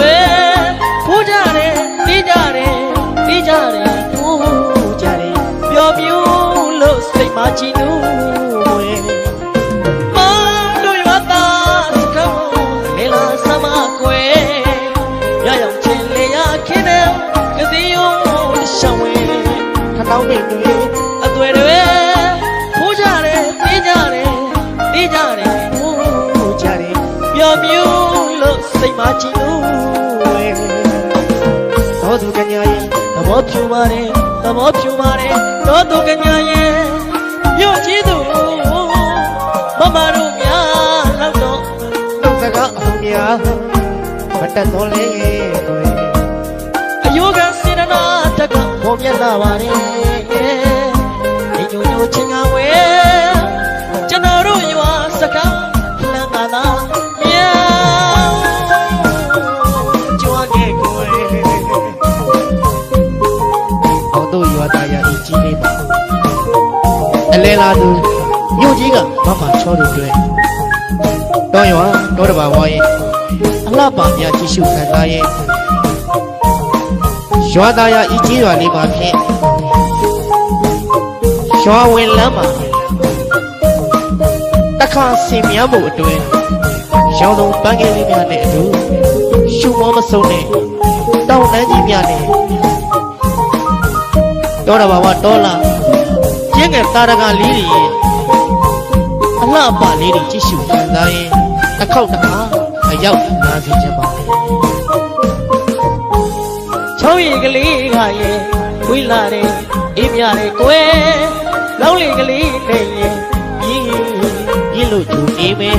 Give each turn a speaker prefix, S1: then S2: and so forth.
S1: တွေဖူးကြတယ်တီးကြတယ်တီးကြတယ်ဖူးကြတယ်ပျော်ပြူးလို့စိတ်မချည်သူမွေမာလို့ရတာကောင်းမေလာစမကွယ်ရရောက်ချင်းလေရခင်းတယ်ကစီယိုးရှောင်းဝဲခတောင်းတဲ့သူ လို့စိတ်မကြည့်လို့ဝဲတော်သူကညာရဲ့သဘောဖြူပါတယ်သဘောဖြူပါတယ်တော့သူကညာရဲ့မြို့ကြီးသူမမတို့များလောက်တော့နှုတ်စကားအဟုန်များမတက်တော့လေကိုယ်အယောဂစေတနာတက်ကပေါ်မျက်လာပါတယ် ရအကြီးလေးပါအလဲလာသူမြို့ကြီးကမမချောတို့တွေ့တော့ရွာတော့တဘာဝရဲ့အလှပါများကြည့်ရှုခံစားရဲ့ရွာသားရအကြီးရွာလေးပါဖြင့်ရွာဝင်လမ်းမှာတခါဆင်မြန်းမှုအတွင်းရောင်စုံပန်းကလေးများနဲ့အတူရှုမောမဆုံးနဲ့ တောတာဘာဝတောလာကျင်းငယ်တာရကလေးတွေရဲ့အလှအပလေးတွေကြည့်ရှုခံစားရင်တစ်ခေါက်တစ်ခါအရောက်လာစေခြင်းပါပဲချောင်းရီကလေးကရဲ့ဝိလာတယ်အေးမြတယ်ကွယ်လောင်းလီကလေးနဲ့ရဲ့ကြီးရစ်လို့သူနေမယ်